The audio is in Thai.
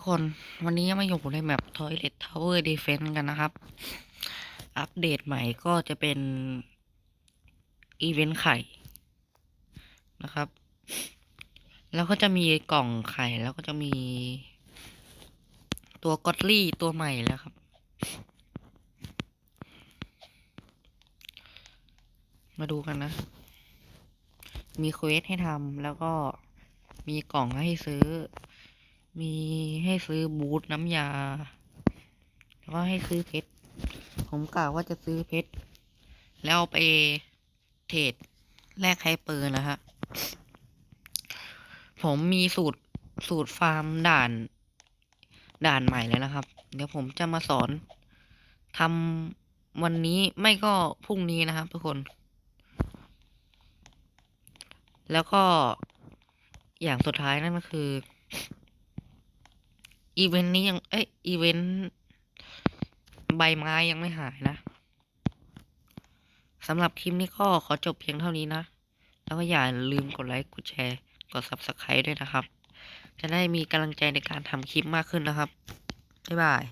กคนวันนี้มาอยู่ในแมป Toilet Tower Defense กันนะครับ อัปเดตใหม่ก็จะเป็น อีเวนต์ไข่นะครับ แล้วก็จะมีกล่องไข่แล้วก็จะมี ตัวกอตลี่ตัวใหม่แล้วครับ มาดูกันนะ มีเควสให้ทำแล้วก็มีกล่องให้ซื้อ มีให้ซื้อบูทน้ำยา แล้วก็ให้ซื้อเพชร ผมกล่าวว่าจะซื้อเพชร แล้วเอาไปเทรดแลกไฮเปอร์นะฮะ ผมมีสูตรสูตรฟาร์มด่าน ด่านใหม่เลยนะครับ เดี๋ยวผมจะมาสอนทำวันนี้ไม่ก็พรุ่งนี้นะครับทุกคน แล้วก็อย่างสุดท้ายนั่นก็คือ อีเวนต์นี้ยัง เอ้ย อีเวนต์ใบไม้ยังไม่หายนะสำหรับคลิปนี้ก็ขอจบเพียงเท่านี้นะ แล้วก็อย่าลืมกดไลค์ กดแชร์ กด Subscribe ด้วยนะครับ จะได้มีกำลังใจในการทำคลิปมากขึ้นนะครับ บ๊ายบาย